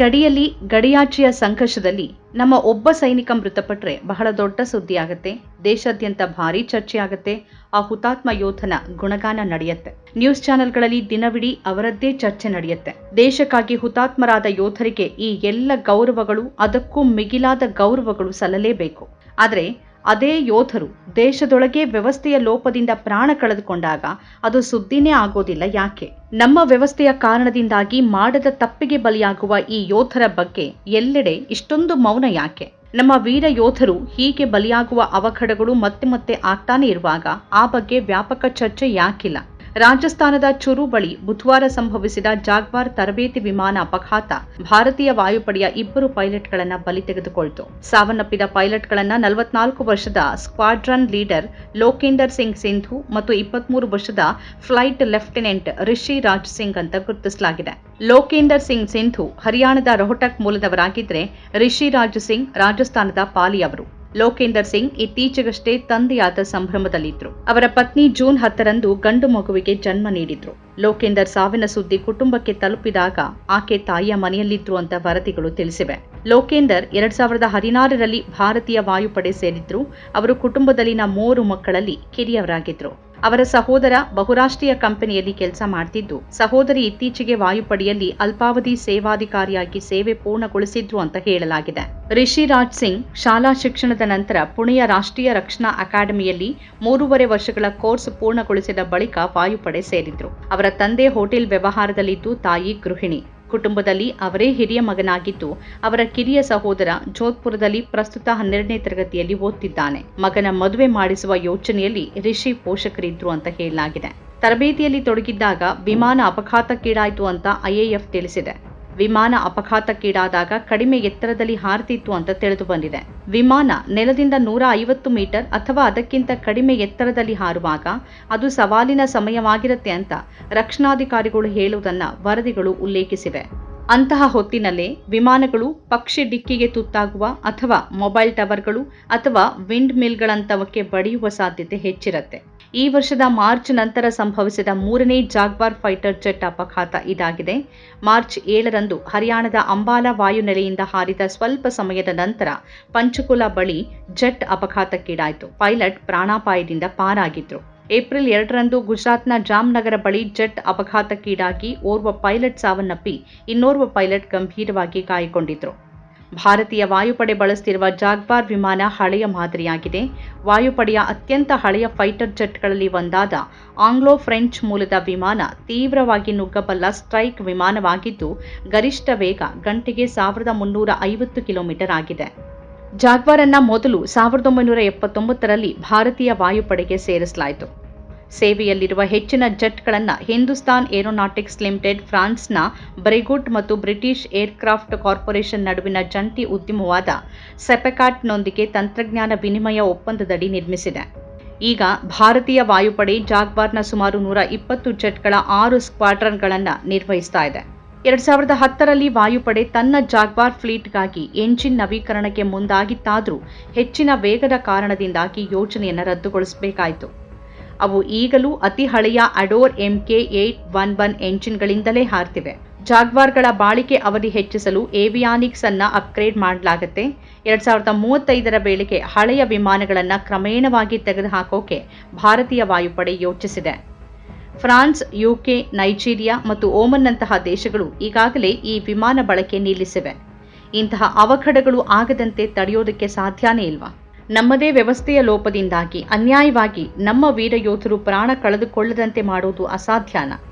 ಗಡಿಯಲ್ಲಿ ಗಡಿಯಾಚೆಯ ಸಂಘರ್ಷದಲ್ಲಿ ನಮ್ಮ ಒಬ್ಬ ಸೈನಿಕ ಮೃತಪಟ್ಟರೆ ಬಹಳ ದೊಡ್ಡ ಸುದ್ದಿ ಆಗುತ್ತೆ ದೇಶಾದ್ಯಂತ ಭಾರಿ ಚರ್ಚೆ ಆಗುತ್ತೆ ಆ ಹುತಾತ್ಮ ಯೋಧನ ಗುಣಗಾನ ನಡೆಯುತ್ತೆ. ನ್ಯೂಸ್ ಚಾನೆಲ್ಗಳಲ್ಲಿ ದಿನವಿಡೀ ಅವರದ್ದೇ ಚರ್ಚೆ ನಡೆಯುತ್ತೆ. ದೇಶಕ್ಕಾಗಿ ಹುತಾತ್ಮರಾದ ಯೋಧರಿಗೆ ಈ ಎಲ್ಲ ಗೌರವಗಳು, ಅದಕ್ಕೂ ಮಿಗಿಲಾದ ಗೌರವಗಳು ಸಲ್ಲಲೇಬೇಕು. ಆದರೆ ಅದೇ ಯೋಧರು ದೇಶದೊಳಗೆ ವ್ಯವಸ್ಥೆಯ ಲೋಪದಿಂದ ಪ್ರಾಣ ಕಳೆದುಕೊಂಡಾಗ ಅದು ಸುದ್ದಿನೇ ಆಗೋದಿಲ್ಲ ಯಾಕೆ? ನಮ್ಮ ವ್ಯವಸ್ಥೆಯ ಕಾರಣದಿಂದಾಗಿ ಮಾಡದ ತಪ್ಪಿಗೆ ಬಲಿಯಾಗುವ ಈ ಯೋಧರ ಬಗ್ಗೆ ಎಲ್ಲೆಡೆ ಇಷ್ಟೊಂದು ಮೌನ ಯಾಕೆ? ನಮ್ಮ ವೀರ ಯೋಧರು ಹೀಗೆ ಬಲಿಯಾಗುವ ಅವಘಡಗಳು ಮತ್ತೆ ಮತ್ತೆ ಆಗ್ತಾನೆ ಇರುವಾಗ ಆ ಬಗ್ಗೆ ವ್ಯಾಪಕ ಚರ್ಚೆ ಯಾಕಿಲ್ಲ? ರಾಜಸ್ಥಾನದ ಚುರು ಬಳಿ ಬುಧವಾರ ಸಂಭವಿಸಿದ ಜಾಗ್ವಾರ್ ತರಬೇತಿ ವಿಮಾನ ಅಪಘಾತ. ಭಾರತೀಯ ವಾಯುಪಡೆಯ ಇಬ್ಬರು ಪೈಲಟ್ಗಳನ್ನು ಬಲಿ ತೆಗೆದುಕೊಳ್ತು. ಸಾವನ್ನಪ್ಪಿದ ಪೈಲಟ್ಗಳನ್ನು ನಲವತ್ನಾಲ್ಕು ವರ್ಷದ ಸ್ಕ್ವಾಡ್ರನ್ ಲೀಡರ್ ಲೋಕೇಂದರ್ ಸಿಂಗ್ ಸಿಂಧು ಮತ್ತು ಇಪ್ಪತ್ಮೂರು ವರ್ಷದ ಫ್ಲೈಟ್ ಲೆಫ್ಟಿನೆಂಟ್ ರಿಷಿ ರಾಜ್ ಸಿಂಗ್ ಅಂತ ಗುರುತಿಸಲಾಗಿದೆ. ಲೋಕೇಂದರ್ ಸಿಂಗ್ ಸಿಂಧು ಹರಿಯಾಣದ ರೋಹಟಕ್ ಮೂಲದವರಾಗಿದ್ದರೆ ರಿಷಿ ರಾಜ್ ಸಿಂಗ್ ರಾಜಸ್ಥಾನದ ಪಾಲಿ ಅವರು. ಲೋಕೇಂದರ್ ಸಿಂಗ್ ಇತ್ತೀಚೆಗಷ್ಟೇ ತಂದೆಯಾದ ಸಂಭ್ರಮದಲ್ಲಿದ್ದರು ಅವರ ಪತ್ನಿ ಜೂನ್ ಹತ್ತರಂದು ಗಂಡು ಮಗುವಿಗೆ ಜನ್ಮ ನೀಡಿದ್ರು. ಲೋಕೇಂದರ್ ಸಾವಿನ ಸುದ್ದಿ ಕುಟುಂಬಕ್ಕೆ ತಲುಪಿದಾಗ ಆಕೆ ತಾಯಿಯ ಮನೆಯಲ್ಲಿದ್ರು ಅಂತ ವರದಿಗಳು ತಿಳಿಸಿವೆ. ಲೋಕೇಂದರ್ ಎರಡ್ ಸಾವಿರದ ಹದಿನಾರರಲ್ಲಿ ಭಾರತೀಯ ವಾಯುಪಡೆ ಸೇರಿದ್ರು. ಅವರು ಕುಟುಂಬದಲ್ಲಿನ ಮೂರು ಮಕ್ಕಳಲ್ಲಿ ಕಿರಿಯವರಾಗಿದ್ರು. ಅವರ ಸಹೋದರ ಬಹುರಾಷ್ಟ್ರೀಯ ಕಂಪನಿಯಲ್ಲಿ ಕೆಲಸ ಮಾಡ್ತಿದ್ದು. ಸಹೋದರಿ ಇತ್ತೀಚೆಗೆ ವಾಯುಪಡೆಯಲ್ಲಿ ಅಲ್ಪಾವಧಿ ಸೇವಾಧಿಕಾರಿಯಾಗಿ ಸೇವೆ ಪೂರ್ಣಗೊಳಿಸಿದ್ರು ಅಂತ ಹೇಳಲಾಗಿದೆ. ರಿಷಿ ರಾಜ್ ಸಿಂಗ್ ಶಾಲಾ ಶಿಕ್ಷಣದ ನಂತರ ಪುಣೆಯ ರಾಷ್ಟ್ರೀಯ ರಕ್ಷಣಾ ಅಕಾಡೆಮಿಯಲ್ಲಿ ಮೂರುವರೆ ವರ್ಷಗಳ ಕೋರ್ಸ್ ಪೂರ್ಣಗೊಳಿಸಿದ ಬಳಿಕ ವಾಯುಪಡೆ ಸೇರಿದ್ರು. ಅವರ ತಂದೆ ಹೋಟೆಲ್ ವ್ಯವಹಾರದಲ್ಲಿದ್ದು ತಾಯಿ ಗೃಹಿಣಿ. ಕುಟುಂಬದಲ್ಲಿ ಅವರೇ ಹಿರಿಯ ಮಗನಾಗಿದ್ದು, ಅವರ ಕಿರಿಯ ಸಹೋದರ ಜೋಧ್ಪುರದಲ್ಲಿ ಪ್ರಸ್ತುತ ಹನ್ನೆರಡನೇ ತರಗತಿಯಲ್ಲಿ ಓದ್ತಿದ್ದಾನೆ. ಮಗನ ಮದುವೆ ಮಾಡಿಸುವ ಯೋಚನೆಯಲ್ಲಿ ರಿಷಿ ಪೋಷಕರಿದ್ರು ಅಂತ ಹೇಳಲಾಗಿದೆ. ತರಬೇತಿಯಲ್ಲಿ ತೊಡಗಿದ್ದಾಗ ವಿಮಾನ ಅಪಘಾತಕ್ಕೀಡಾಯಿತು ಅಂತ ಐಎಎಫ್ ತಿಳಿಸಿದೆ. ವಿಮಾನ ಅಪಘಾತಕ್ಕೀಡಾದಾಗ ಕಡಿಮೆ ಎತ್ತರದಲ್ಲಿ ಹಾರ್ತಿತ್ತು ಅಂತ ತಿಳಿದು ಬಂದಿದೆ. ವಿಮಾನ ನೆಲದಿಂದ ನೂರ ಐವತ್ತು ಮೀಟರ್ ಅಥವಾ ಅದಕ್ಕಿಂತ ಕಡಿಮೆ ಎತ್ತರದಲ್ಲಿ ಹಾರುವಾಗ ಅದು ಸವಾಲಿನ ಸಮಯವಾಗಿರುತ್ತೆ ಅಂತ ರಕ್ಷಣಾಧಿಕಾರಿಗಳು ಹೇಳುವುದನ್ನು ವರದಿಗಳು ಉಲ್ಲೇಖಿಸಿವೆ. ಅಂತಹ ಹೊತ್ತಿನಲ್ಲೇ ವಿಮಾನಗಳು ಪಕ್ಷಿ ಡಿಕ್ಕಿಗೆ ತುತ್ತಾಗುವ ಅಥವಾ ಮೊಬೈಲ್ ಟವರ್ಗಳು ಅಥವಾ ವಿಂಡ್ ಮಿಲ್ಗಳಂತವಕ್ಕೆ ಬಡಿಯುವ ಸಾಧ್ಯತೆ ಹೆಚ್ಚಿರುತ್ತೆ. ಈ ವರ್ಷದ ಮಾರ್ಚ್ ನಂತರ ಸಂಭವಿಸಿದ ಮೂರನೇ ಜಾಗ್ವಾರ್ ಫೈಟರ್ ಜೆಟ್ ಅಪಘಾತ ಇದಾಗಿದೆ. ಮಾರ್ಚ್ ಏಳರಂದು ಹರಿಯಾಣದ ಅಂಬಾಲಾ ವಾಯುನೆಲೆಯಿಂದ ಹಾರಿದ ಸ್ವಲ್ಪ ಸಮಯದ ನಂತರ ಪಂಚಕುಲ ಬಳಿ ಜೆಟ್ ಅಪಘಾತಕ್ಕೀಡಾಯಿತು. ಪೈಲಟ್ ಪ್ರಾಣಾಪಾಯದಿಂದ ಪಾರಾಗಿದ್ರು. ಏಪ್ರಿಲ್ ಎರಡರಂದು ಗುಜರಾತ್ನ ಜಾಮ್ನಗರ ಬಳಿ ಜೆಟ್ ಅಪಘಾತಕ್ಕೀಡಾಗಿ ಓರ್ವ ಪೈಲಟ್ ಸಾವನ್ನಪ್ಪಿ ಇನ್ನೋರ್ವ ಪೈಲಟ್ ಗಂಭೀರವಾಗಿ ಗಾಯಗೊಂಡಿದ್ರು. ಭಾರತೀಯ ವಾಯುಪಡೆ ಬಳಸುತ್ತಿರುವ ಜಾಗ್ಬಾರ್ ವಿಮಾನ ಹಳೆಯ ಮಾದರಿಯಾಗಿದೆ. ವಾಯುಪಡೆಯ ಅತ್ಯಂತ ಹಳೆಯ ಫೈಟರ್ ಜೆಟ್ಗಳಲ್ಲಿ ಒಂದಾದ ಆಂಗ್ಲೋ ಫ್ರೆಂಚ್ ಮೂಲದ ವಿಮಾನ ತೀವ್ರವಾಗಿ ನುಗ್ಗಬಲ್ಲ ಸ್ಟ್ರೈಕ್ ವಿಮಾನವಾಗಿದ್ದು, ಗರಿಷ್ಠ ವೇಗ ಗಂಟೆಗೆ ಸಾವಿರದ ಮುನ್ನೂರ ಐವತ್ತು ಕಿಲೋಮೀಟರ್ ಆಗಿದೆ. ಜಾಗ್ವಾರನ್ನ ಮೊದಲು ಸಾವಿರದ ಒಂಬೈನೂರ ಎಪ್ಪತ್ತೊಂಬತ್ತರಲ್ಲಿ ಭಾರತೀಯ ವಾಯುಪಡೆಗೆ ಸೇರಿಸಲಾಯಿತು. ಸೇವೆಯಲ್ಲಿರುವ ಹೆಚ್ಚಿನ ಜೆಟ್ಗಳನ್ನು ಹಿಂದೂಸ್ತಾನ್ ಏರೋನಾಟಿಕ್ಸ್ ಲಿಮಿಟೆಡ್, ಫ್ರಾನ್ಸ್ನ ಬ್ರೆಗುಟ್ ಮತ್ತು ಬ್ರಿಟಿಷ್ ಏರ್ಕ್ರಾಫ್ಟ್ ಕಾರ್ಪೊರೇಷನ್ ನಡುವಿನ ಜಂಟಿ ಉದ್ಯಮವಾದ ಸೆಪೆಕಾಟ್ನೊಂದಿಗೆ ತಂತ್ರಜ್ಞಾನ ವಿನಿಮಯ ಒಪ್ಪಂದದಡಿ ನಿರ್ಮಿಸಿದೆ. ಈಗ ಭಾರತೀಯ ವಾಯುಪಡೆ ಜಾಗ್ವಾರ್ನ ಸುಮಾರು ನೂರ ಇಪ್ಪತ್ತು ಜೆಟ್ಗಳ ಆರು ಸ್ಕ್ವಾಡ್ರನ್ಗಳನ್ನು ನಿರ್ವಹಿಸ್ತಾ ಇದೆ. ಎರಡ್ ಸಾವಿರದ ಹತ್ತರಲ್ಲಿ ವಾಯುಪಡೆ ತನ್ನ ಜಾಗ್ವಾರ್ ಫ್ಲೀಟ್ಗಾಗಿ ಎಂಜಿನ್ ನವೀಕರಣಕ್ಕೆ ಮುಂದಾಗಿತ್ತಾದರೂ ಹೆಚ್ಚಿನ ವೇಗದ ಕಾರಣದಿಂದಾಗಿ ಯೋಜನೆಯನ್ನು ರದ್ದುಗೊಳಿಸಬೇಕಾಯಿತು. ಅವು ಈಗಲೂ ಅತಿ ಹಳೆಯ Adour MK eight one one ಎಂಜಿನ್ಗಳಿಂದಲೇ ಹಾರ್ತಿವೆ. ಜಾಗ್ವಾರ್ಗಳ ಬಾಳಿಕೆ ಅವಧಿ ಹೆಚ್ಚಿಸಲು ಏವಿಯಾನಿಕ್ಸ್ ಅನ್ನ ಅಪ್ಗ್ರೇಡ್ ಮಾಡಲಾಗುತ್ತೆ. ಎರಡ್ ಸಾವಿರದ ಮೂವತ್ತೈದರ ವೇಳೆಗೆ ಹಳೆಯ ವಿಮಾನಗಳನ್ನು ಕ್ರಮೇಣವಾಗಿ ತೆಗೆದುಹಾಕೋಕೆ ಭಾರತೀಯ ವಾಯುಪಡೆ ಯೋಚಿಸಿದೆ. ಫ್ರಾನ್ಸ್, ಯುಕೆ, ನೈಜೀರಿಯಾ ಮತ್ತು ಓಮನ್ನಂತಹ ದೇಶಗಳು ಈಗಾಗಲೇ ಈ ವಿಮಾನ ಬಳಕೆ ನಿಲ್ಲಿಸಿವೆ. ಇಂತಹ ಅವಘಡಗಳು ಆಗದಂತೆ ತಡೆಯೋದಕ್ಕೆ ಸಾಧ್ಯನೇ ಇಲ್ವಾ? ನಮ್ಮದೇ ವ್ಯವಸ್ಥೆಯ ಲೋಪದಿಂದಾಗಿ ಅನ್ಯಾಯವಾಗಿ ನಮ್ಮ ವೀರ ಯೋಧರು ಪ್ರಾಣ ಕಳೆದುಕೊಳ್ಳದಂತೆ ಮಾಡುವುದು ಅಸಾಧ್ಯನಾ.